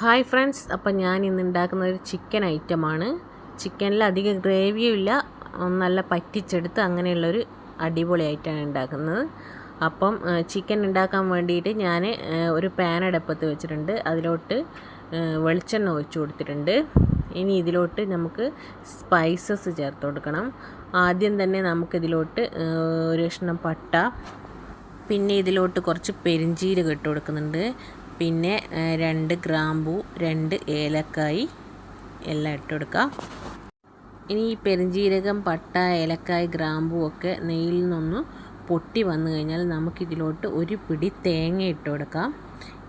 Hi friends അപ്പം ഞാൻ ഇന്ന് ഉണ്ടാക്കുന്ന ഒരു ചിക്കൻ ഐറ്റമാണ്. ചിക്കനിൽ അധികം ഗ്രേവിയും ഇല്ല നല്ല പറ്റിച്ചെടുത്ത് അങ്ങനെയുള്ളൊരു അടിപൊളി ഐറ്റമാണ് ഉണ്ടാക്കുന്നത്. അപ്പം ചിക്കൻ ഉണ്ടാക്കാൻ വേണ്ടിയിട്ട് ഞാൻ ഒരു പാൻ അടുപ്പത്ത് വെച്ചിട്ടുണ്ട്. അതിലോട്ട് വെളിച്ചെണ്ണ ഒഴിച്ചു കൊടുത്തിട്ടുണ്ട്. ഇനി ഇതിലോട്ട് നമുക്ക് സ്പൈസസ് ചേർത്ത് കൊടുക്കണം. ആദ്യം തന്നെ നമുക്കിതിലോട്ട് ഒരു കഷ്ണം പട്ട പിന്നെ ഇതിലോട്ട് കുറച്ച് പെരിഞ്ചീരകം ഇട്ട് കൊടുക്കുന്നുണ്ട്. പിന്നെ രണ്ട് ഗ്രാമ്പു രണ്ട് ഏലക്കായി എല്ലാം ഇട്ട് ഇനി ഈ പെരിഞ്ചീരകം പട്ട ഏലക്കായ് ഗ്രാമ്പു ഒക്കെ നെയ്യിൽ നിന്നൊന്ന് പൊട്ടി വന്നു കഴിഞ്ഞാൽ നമുക്കിതിലോട്ട് ഒരു പിടി തേങ്ങ ഇട്ട് കൊടുക്കാം.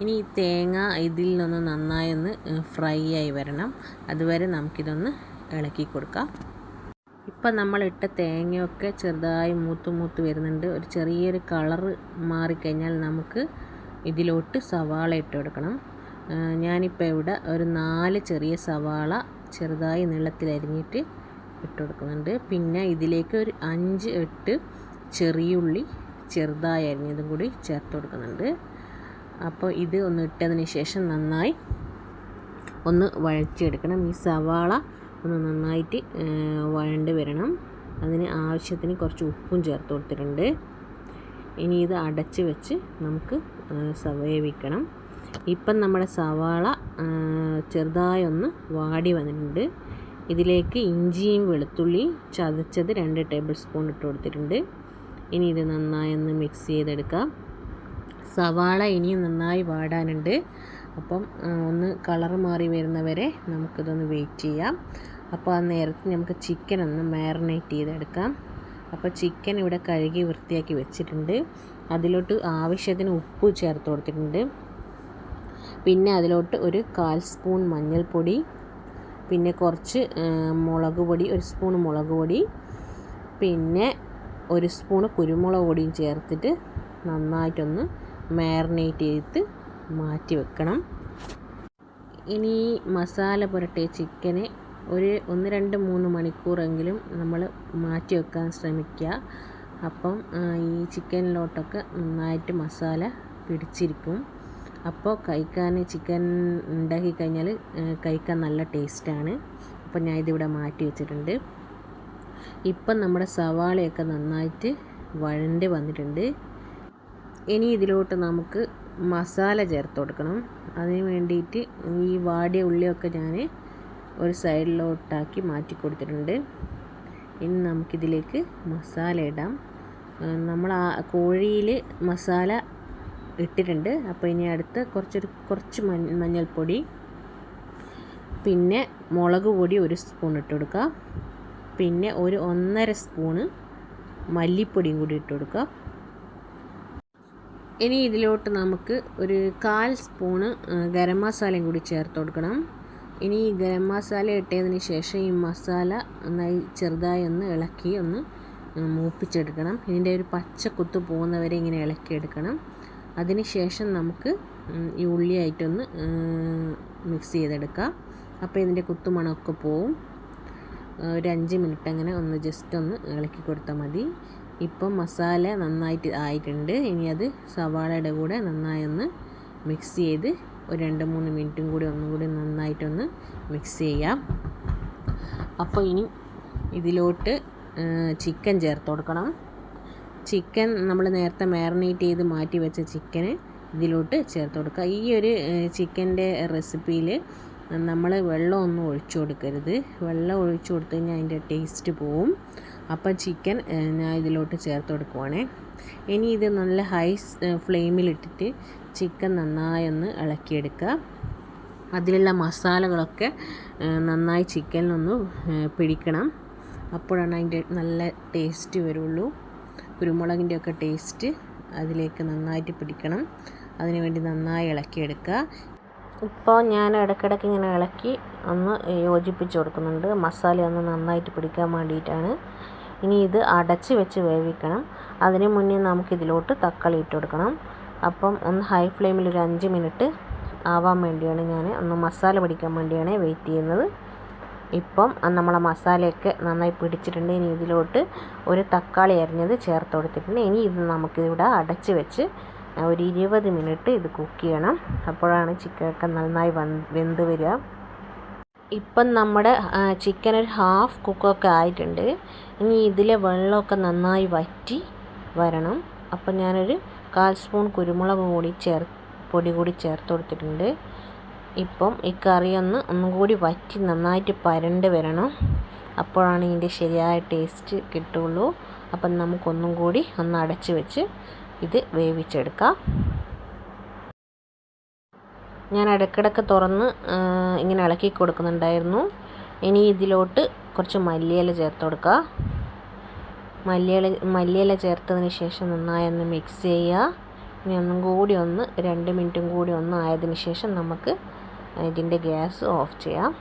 ഇനി ഈ തേങ്ങ ഇതിൽ നിന്ന് നന്നായി ഒന്ന് ഫ്രൈ ആയി വരണം. അതുവരെ നമുക്കിതൊന്ന് ഇളക്കി കൊടുക്കാം. ഇപ്പം നമ്മളിട്ട തേങ്ങയൊക്കെ ചെറുതായി മൂത്ത് മൂത്ത് വരുന്നുണ്ട്. ഒരു ചെറിയൊരു കളറ് മാറിക്കഴിഞ്ഞാൽ നമുക്ക് ഇതിലോട്ട് സവാള ഇട്ട് കൊടുക്കണം. ഞാനിപ്പോൾ ഇവിടെ ഒരു നാല് ചെറിയ സവാള ചെറുതായി നീളത്തിലരിഞ്ഞിട്ട് ഇട്ട് കൊടുക്കുന്നുണ്ട്. പിന്നെ ഇതിലേക്ക് ഒരു അഞ്ച് എട്ട് ചെറിയുള്ളി ചെറുതായി അരിഞ്ഞതും കൂടി ചേർത്ത് കൊടുക്കുന്നുണ്ട്. അപ്പോൾ ഇത് ഒന്ന് ഇട്ടതിന് ശേഷം നന്നായി ഒന്ന് വഴച്ചെടുക്കണം ഈ സവാള ഒന്ന് നന്നായിട്ട് വഴണ്ട് വരണം. അതിന് ആവശ്യത്തിന് കുറച്ച് ഉപ്പും ചേർത്ത് കൊടുത്തിട്ടുണ്ട്. ഇനി ഇത് അടച്ച് വെച്ച് നമുക്ക് വേവിക്കണം ഇപ്പം നമ്മുടെ സവാള ചെറുതായി ഒന്ന് വാടി വന്നിട്ടുണ്ട്. ഇതിലേക്ക് ഇഞ്ചിയും വെളുത്തുള്ളിയും ചതച്ചത് രണ്ട് ടേബിൾ സ്പൂൺ ഇട്ട് കൊടുത്തിട്ടുണ്ട്. ഇനി ഇത് നന്നായി ഒന്ന് മിക്സ് ചെയ്തെടുക്കാം. സവാള ഇനിയും നന്നായി വാടാനുണ്ട്. അപ്പം ഒന്ന് കളർ മാറി വരുന്നവരെ നമുക്കിതൊന്ന് വെയിറ്റ് ചെയ്യാം. അപ്പോൾ ആ നേരത്ത് നമുക്ക് ചിക്കൻ ഒന്ന് മാറിനേറ്റ് ചെയ്തെടുക്കാം. അപ്പോൾ ചിക്കൻ ഇവിടെ കഴുകി വൃത്തിയാക്കി വെച്ചിട്ടുണ്ട്. അതിലോട്ട് ആവശ്യത്തിന് ഉപ്പ് ചേർത്ത് കൊടുത്തിട്ടുണ്ട്. പിന്നെ അതിലോട്ട് ഒരു കാൽ സ്പൂൺ മഞ്ഞൾപ്പൊടി പിന്നെ കുറച്ച് മുളക് പൊടി ഒരു സ്പൂൺ മുളക് പൊടി പിന്നെ ഒരു സ്പൂൺ കുരുമുളക് പൊടിയും ചേർത്തിട്ട് നന്നായിട്ടൊന്ന് മാറിനേറ്റ് ചെയ്ത് മാറ്റി വെക്കണം. ഇനി മസാല പുരട്ടിയ ചിക്കനെ ഒരു ഒന്ന് രണ്ട് മൂന്ന് മണിക്കൂറെങ്കിലും നമ്മൾ മാറ്റി വെക്കാൻ ശ്രമിക്കുക. അപ്പം ഈ ചിക്കനിലോട്ടൊക്കെ നന്നായിട്ട് മസാല പിടിച്ചിരിക്കും. അപ്പോൾ കഴിക്കാൻ ചിക്കൻ ഉണ്ടാക്കി കഴിഞ്ഞാൽ കഴിക്കാൻ നല്ല ടേസ്റ്റാണ്. അപ്പോൾ ഞാൻ ഇതിവിടെ മാറ്റി വെച്ചിട്ടുണ്ട്. ഇപ്പം നമ്മുടെ സവാളയൊക്കെ നന്നായിട്ട് വഴണ്ട് വന്നിട്ടുണ്ട്. ഇനി ഇതിലോട്ട് നമുക്ക് മസാല ചേർത്ത് കൊടുക്കണം. അതിന് വേണ്ടിയിട്ട് ഈ വാടിയ ഉള്ളിയൊക്കെ ഞാൻ ഒരു സൈഡിലോട്ടാക്കി മാറ്റി കൊടുത്തിട്ടുണ്ട്. ഇനി നമുക്കിതിലേക്ക് മസാല ഇടാം. നമ്മൾ ആ കോഴിയിൽ മസാല ഇട്ടിട്ടുണ്ട്. അപ്പോൾ ഇനി അടുത്ത് കുറച്ചൊരു കുറച്ച് മഞ്ഞൾപ്പൊടി പിന്നെ മുളക് പൊടി ഒരു സ്പൂൺ ഇട്ട് കൊടുക്കുക പിന്നെ ഒരു ഒന്നര സ്പൂണ് മല്ലിപ്പൊടിയും കൂടി ഇട്ട് കൊടുക്കുക ഇനി ഇതിലോട്ട് നമുക്ക് ഒരു കാൽ സ്പൂണ് ഗരം മസാലയും കൂടി ചേർത്ത് കൊടുക്കണം. ഇനി ഈ ഗരം മസാല ഇട്ടതിന് ശേഷം ഈ മസാല നന്നായി ചെറുതായി ഒന്ന് ഇളക്കി ഒന്ന് മൂപ്പിച്ചെടുക്കണം. ഇതിന്റെ ഒരു പച്ച കുത്ത് പോകുന്നവരെ ഇങ്ങനെ ഇളക്കിയെടുക്കണം അതിന് ശേഷം നമുക്ക് ഈ ഉള്ളിയായിട്ടൊന്ന് മിക്സ് ചെയ്തെടുക്കാം. അപ്പോൾ ഇതിന്റെ കുത്തുമണമൊക്കെ പോവും. ഒരു അഞ്ച് മിനിറ്റ് അങ്ങനെ ഒന്ന് ജസ്റ്റ് ഒന്ന് ഇളക്കി കൊടുത്താൽ മതി. ഇപ്പം മസാല നന്നായിട്ട് ആയിട്ടുണ്ട്. ഇനി അത് സവാളയുടെ കൂടെ നന്നായി ഒന്ന് മിക്സ് ചെയ്ത് ഒരു രണ്ട് മൂന്ന് മിനിറ്റും കൂടി ഒന്നും കൂടി നന്നായിട്ടൊന്ന് മിക്സ് ചെയ്യാം. അപ്പോൾ ഇനി ഇതിലോട്ട് ചിക്കൻ ചേർത്ത് കൊടുക്കണം. ചിക്കൻ നമ്മൾ നേരത്തെ മാറിനേറ്റ് ചെയ്ത് മാറ്റി വെച്ച ചിക്കന് ഇതിലോട്ട് ചേർത്ത് കൊടുക്കുക. ഈ ഒരു ചിക്കന്റെ റെസിപ്പിയിൽ നമ്മൾ വെള്ളമൊന്നും ഒഴിച്ചു കൊടുക്കരുത്. വെള്ളം ഒഴിച്ചു കൊടുത്തു കഴിഞ്ഞാൽ അതിന്റെ ടേസ്റ്റ് പോവും. അപ്പം ചിക്കൻ ഞാൻ ഇതിലോട്ട് ചേർത്ത് കൊടുക്കുവാണേ. ഇനി ഇത് നല്ല ഹൈ ഫ്ലെയിമിലിട്ടിട്ട് ചിക്കൻ നന്നായി ഒന്ന് ഇളക്കിയെടുക്കുക. അതിലുള്ള മസാലകളൊക്കെ നന്നായി ചിക്കനിലൊന്ന് പിടിക്കണം. അപ്പോഴാണ് അതിന്റെ നല്ല ടേസ്റ്റ് വരുള്ളൂ. കുരുമുളകിന്റെ ഒക്കെ ടേസ്റ്റ് അതിലേക്ക് നന്നായിട്ട് പിടിക്കണം. അതിനുവേണ്ടി നന്നായി ഇളക്കിയെടുക്കുക. ഇപ്പോൾ ഞാൻ ഇടയ്ക്കിടയ്ക്ക് ഇങ്ങനെ ഇളക്കി ഒന്ന് യോജിപ്പിച്ച് കൊടുക്കുന്നുണ്ട്. മസാല ഒന്ന് നന്നായിട്ട് പിടിക്കാൻ വേണ്ടിയിട്ടാണ്. ഇനി ഇത് അടച്ച് വെച്ച് വേവിക്കണം. അതിന് മുന്നേ നമുക്കിതിലോട്ട് തക്കാളി ഇട്ട് കൊടുക്കണം. അപ്പം ഒന്ന് ഹൈ ഫ്ലെയിമിൽ ഒരു അഞ്ച് മിനിറ്റ് ആവാൻ വേണ്ടിയാണ് ഞാൻ ഒന്ന് മസാല പിടിക്കാൻ വേണ്ടിയാണ് വെയിറ്റ് ചെയ്യുന്നത്. ഇപ്പം നമ്മളെ മസാലയൊക്കെ നന്നായി പിടിച്ചിട്ടുണ്ട്. ഇനി ഇതിലോട്ട് ഒരു തക്കാളി അരിഞ്ഞത് ചേർത്ത് കൊടുത്തിട്ടുണ്ട്. ഇനി ഇത് നമുക്കിവിടെ അടച്ച് വെച്ച് ഒരു ഇരുപത് മിനിറ്റ് ഇത് കുക്ക് ചെയ്യണം. അപ്പോഴാണ് ചിക്കനൊക്കെ നന്നായി വെന്ത് വരിക. ഇപ്പം നമ്മുടെ ചിക്കൻ ഒരു ഹാഫ് കുക്കൊക്കെ ആയിട്ടുണ്ട്. ഇനി ഇതിലെ വെള്ളമൊക്കെ നന്നായി വറ്റി വരണം. അപ്പം ഞാനൊരു കാൽ സ്പൂൺ കുരുമുളക് കൂടി ചേർ പൊടി കൂടി ചേർത്ത് കൊടുത്തിട്ടുണ്ട്. ഇപ്പം ഈ കറി ഒന്ന് ഒന്നും കൂടി വറ്റി നന്നായിട്ട് പരണ്ട് വരണം. അപ്പോഴാണ് ഇതിന്റെ ശരിയായ ടേസ്റ്റ് കിട്ടുള്ളൂ അപ്പം നമുക്കൊന്നും കൂടി ഒന്ന് അടച്ച് വെച്ച് ഇത് വേവിച്ചെടുക്കാം. ഞാൻ ഇടയ്ക്കിടയ്ക്ക് തുറന്ന് ഇങ്ങനെ ഇളക്കി കൊടുക്കുന്നുണ്ടായിരുന്നു. ഇനി ഇതിലോട്ട് കുറച്ച് മല്ലിയില ചേർത്ത് കൊടുക്കുക മല്ലിയില മല്ലിയില ചേർത്തതിന് ശേഷം നന്നായി ഒന്ന് മിക്സ് ചെയ്യുക. ഇനി ഒന്നും കൂടി ഒന്ന് രണ്ട് മിനിറ്റും കൂടി ഒന്ന് ആയതിനു ശേഷം നമുക്ക് ഇതിന്റെ ഗ്യാസ് ഓഫ് ചെയ്യാം.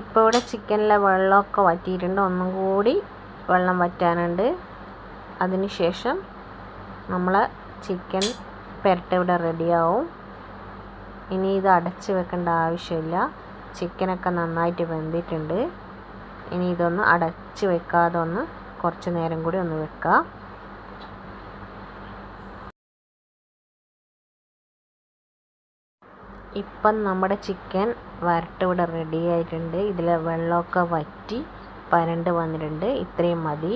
ഇപ്പോൾ ഇവിടെ ചിക്കനിലെ വെള്ളമൊക്കെ വറ്റിയിട്ടുണ്ട്. ഒന്നും കൂടി വെള്ളം വറ്റാനുണ്ട്. അതിന് ശേഷം നമ്മൾ ചിക്കൻ പെരട്ട് ഇവിടെ റെഡിയാവും ഇനി ഇത് അടച്ച് വെക്കേണ്ട ആവശ്യമില്ല. ചിക്കനൊക്കെ നന്നായിട്ട് വെന്തിട്ടുണ്ട്. ഇനി ഇതൊന്ന് അടച്ച് വെക്കാതെ ഒന്ന് കുറച്ച് നേരം കൂടി ഒന്ന് വെക്കുക ഇപ്പം നമ്മുടെ ചിക്കൻ വരട്ട് ഇവിടെ റെഡി ആയിട്ടുണ്ട്. ഇതിൽ വെള്ളമൊക്കെ വറ്റി പരണ്ട് വന്നിട്ടുണ്ട്. ഇത്രയും മതി.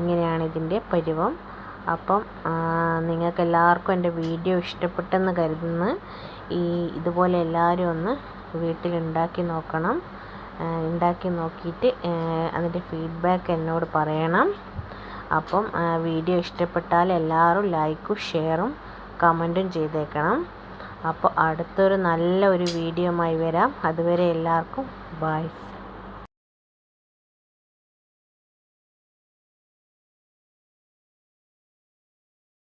ഇങ്ങനെയാണ് ഇതിന്റെ പരുവം. അപ്പം നിങ്ങൾക്ക് എല്ലാവർക്കും എന്റെ വീഡിയോ ഇഷ്ടപ്പെട്ടെന്ന് കരുതുന്നു. ഈ ഇതുപോലെ എല്ലാവരും ഒന്ന് വീട്ടിൽ ഉണ്ടാക്കി നോക്കണം ഉണ്ടാക്കി നോക്കിയിട്ട് അതിന്റെ ഫീഡ്ബാക്ക് എന്നോട് പറയണം. അപ്പം വീഡിയോ ഇഷ്ടപ്പെട്ടാൽ എല്ലാവരും ലൈക്കും ഷെയറും കമന്റും ചെയ്തേക്കണം. അപ്പോൾ അടുത്തൊരു നല്ല ഒരു വീഡിയോയുമായി വരാം. അതുവരെ എല്ലാവർക്കും ബൈ.